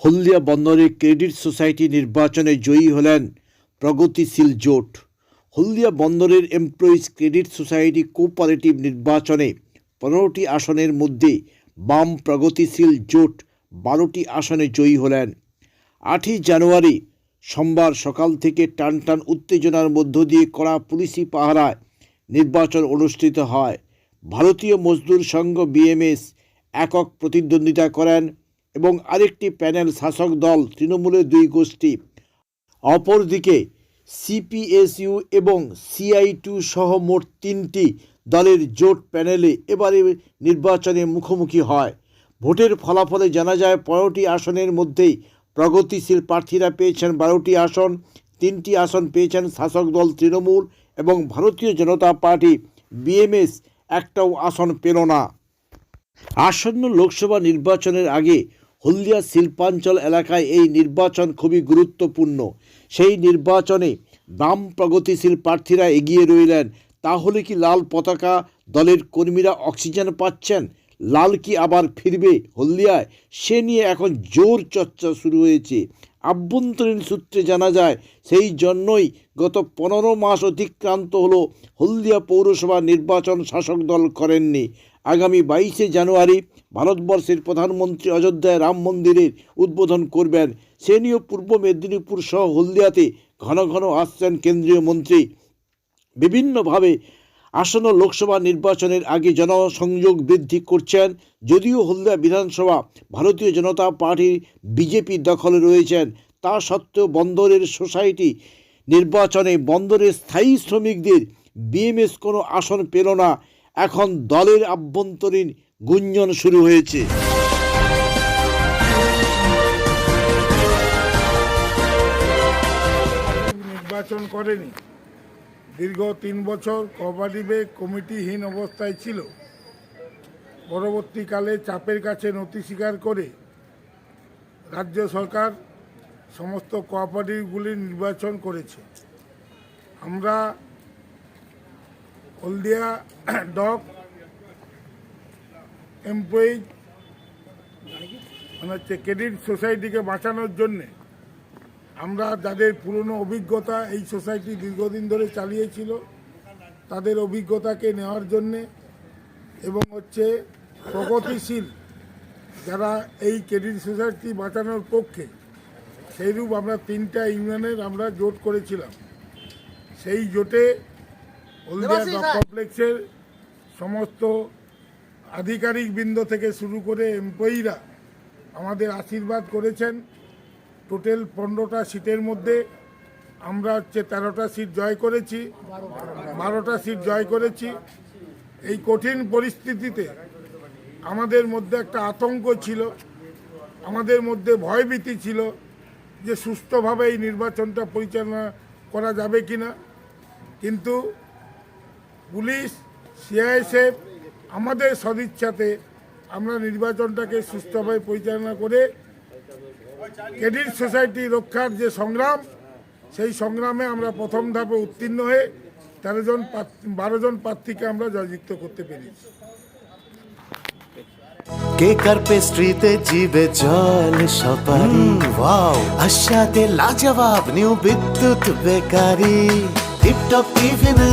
হলদিয়া বন্দরে credit society নির্বাচনে জয়ী হলেন প্রগতিশীল জোট। হলদিয়া বন্দরের এমপ্লয়িজ ক্রেডিট সোসাইটি কোঅপারেটিভ নির্বাচনে পনেরোটি আসনের মধ্যে বাম প্রগতিশীল জোট বারোটি আসনে জয়ী হলেন। আটই জানুয়ারি সোমবার সকাল থেকে টানটান উত্তেজনার মধ্য দিয়ে কড়া পুলিশি পাহারায় নির্বাচন অনুষ্ঠিত হয়। ভারতীয় মজদুর সংঘ বিএমএস একক প্রতিদ্বন্দ্বিতা করেন এবং আরেকটি প্যানেল শাসক দল তৃণমূলের দুই গোষ্ঠী। অপরদিকে সিপিএসইউ এবং সিআই টু সহ মোট তিনটি দলের জোট প্যানেলে এবারে নির্বাচনে মুখোমুখি হয়। ভোটের ফলাফলে জানা যায় পনেরোটি আসনের মধ্যেই প্রগতিশীল প্রার্থীরা পেয়েছেন বারোটি আসন, তিনটি আসন পেয়েছেন শাসক দল তৃণমূল এবং ভারতীয় জনতা পার্টি, বিএমএস একটাও আসন পেল না। আসন্ন লোকসভা নির্বাচনের আগে হলদিয়া শিল্পাঞ্চল এলাকায় এই নির্বাচন খুবই গুরুত্বপূর্ণ। সেই নির্বাচনে বাম প্রগতিশীল প্রার্থীরা এগিয়ে রইলেন। তাহলে কি লাল পতাকা দলের কর্মীরা অক্সিজেন পাচ্ছেন? লাল কি আবার ফিরবে হলদিয়ায়? সে নিয়ে এখন জোর চর্চা শুরু হয়েছে। আভ্যন্তরীণ সূত্রে জানা যায়, সেই জন্যই গত পনেরো মাস অতিক্রান্ত হলো হলদিয়া পৌরসভা নির্বাচন শাসক দল করেননি। আগামী বাইশে জানুয়ারি ভারতবর্ষের প্রধানমন্ত্রী অযোধ্যায় রাম মন্দিরের উদ্বোধন করবেন। সে নিয়েও পূর্ব মেদিনীপুর সহ হলদিয়াতে ঘন ঘন আসছেন কেন্দ্রীয় মন্ত্রী। বিভিন্নভাবে আসন্ন লোকসভা নির্বাচনের আগে জনসংযোগ বৃদ্ধি করছেন। যদিও হলদিয়া বিধানসভা ভারতীয় জনতা পার্টির বিজেপি দখলে রয়েছেন, তা সত্ত্বেও বন্দরের সোসাইটি নির্বাচনে বন্দরের স্থায়ী শ্রমিকদের বিএমএস কোনো আসন পেল না। এখন দলের আভ্যন্তরীণ গুঞ্জন শুরু হয়েছে। নির্বাচন করেনি। দীর্ঘ তিন বছর কবাডি কোঅপারেটিভে কমিটিহীন অবস্থায় ছিল। পরবর্তীকালে চাপের কাছে নথি স্বীকার করে রাজ্য সরকার সমস্ত কোঅপারেটিভগুলি নির্বাচন করেছে। আমরা হলদিয়া, ডক এমপ্লয়িজ মানে হচ্ছে ক্রেডিট সোসাইটিকে বাঁচানোর জন্যে আমরা যাদের পুরনো অভিজ্ঞতা এই সোসাইটি দীর্ঘদিন ধরে চালিয়েছিল, তাদের অভিজ্ঞতাকে নেওয়ার জন্যে এবং হচ্ছে প্রগতিশীল যারা এই ক্রেডিট সোসাইটি বাঁচানোর পক্ষে, সেইরূপ আমরা তিনটা ইউনিয়নের আমরা জোট করেছিলাম। সেই জোটে হলদিয়া কমপ্লেক্সের সমস্ত আধিকারিক বৃন্দ থেকে শুরু করে এমপ্লয়িরা আমাদের আশীর্বাদ করেছেন। টোটাল পনেরোটা সিটের মধ্যে আমরা হচ্ছে তেরোটা সিট জয় করেছি বারোটা সিট জয় করেছি। এই কঠিন পরিস্থিতিতে আমাদের মধ্যে একটা আতঙ্ক ছিল আমাদের মধ্যে ভয়ভীতি ছিল যে সুস্থভাবে এই নির্বাচনটা পরিচালনা করা যাবে কিনা। কিন্তু পুলিশ সিআইএসএফ আমাদের সদিচ্ছাতে আমরা নির্বাচনটাকে সুস্থভাবে পরিচালনা করে ক্রেডিট সোসাইটি রক্ষার যে সংগ্রাম সেই সংগ্রামে আমরা প্রথম ধাপে উত্তীর্ণ হয়ে তেরো জন বারো জন প্রার্থীকে আমরা জয়যুক্ত করতে পেরেছি। কেকার পেস্ট্রিতে জিবে জল সপারি? ওয়াও আশাতে লাজবাব নিউ বিদ্যুৎ বেকারি। টিপটপ টিফিনে